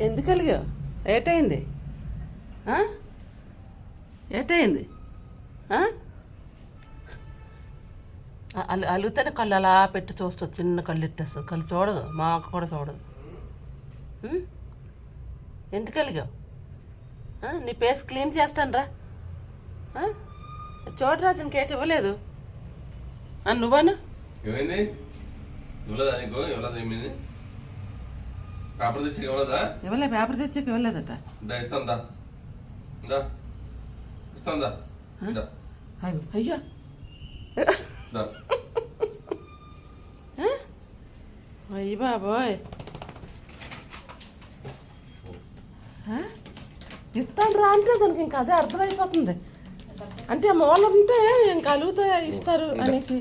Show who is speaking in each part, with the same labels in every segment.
Speaker 1: ఎందుకు కలిగావు ఏటైంది ఏటైంది అలు కళ్ళు అలా పెట్టి చూస్తావు చిన్న కళ్ళు ఇట్టేస్తుంది కళ్ళు చూడదు మా అక్క కూడా చూడదు. ఎందుకు కలిగావు నీ పేస్ క్లీన్ చేస్తాను రా. చూడరా దీనికి ఏటి ఇవ్వలేదు. ఆ, నువ్వను
Speaker 2: ఏమైంది? ఇవ్వలేదు నీకు? ఏమైంది? పేపర్ తెచ్చి ఇవ్వలేదా?
Speaker 1: ఇవ్వలే పేపర్ తెచ్చాక ఇవ్వలేదట.
Speaker 2: దా దా. దా. దా.
Speaker 1: అయ్యో అయ్యో. బాబోయ్? ఇస్తాను రా అంటే దానికి ఇంకా అదే అర్థమైపోతుంది. అంటే మూల ఉంటే ఇంకా అలుగుతా ఇస్తారు అనేసి.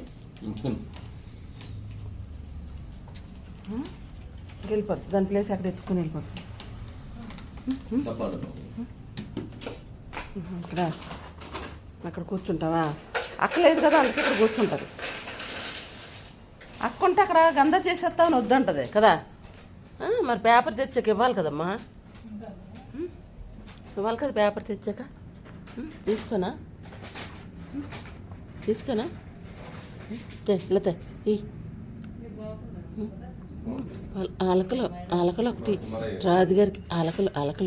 Speaker 1: వెళ్ళిపోతుంది. దాని ప్లేస్ అక్కడ ఎత్తుకుని వెళ్ళిపోతుంది. ఇక్కడ. అక్కడ కూర్చుంటావా? అక్క లేదు కదా అందుకే ఇక్కడ కూర్చుంటుంది. అక్క ఉంటే అక్కడ గంద చేసేస్తామని వద్దంటది కదా. మరి పేపర్ తెచ్చాక ఇవ్వాలి కదమ్మా? ఇవ్వాలి కదా పేపర్ తెచ్చాక? తీసుకోనా? తీసుకోనా? తే లేతే ఈ. అలకలు అలకలు ఒకటి. రాజుగారికి అలకలు అలకలు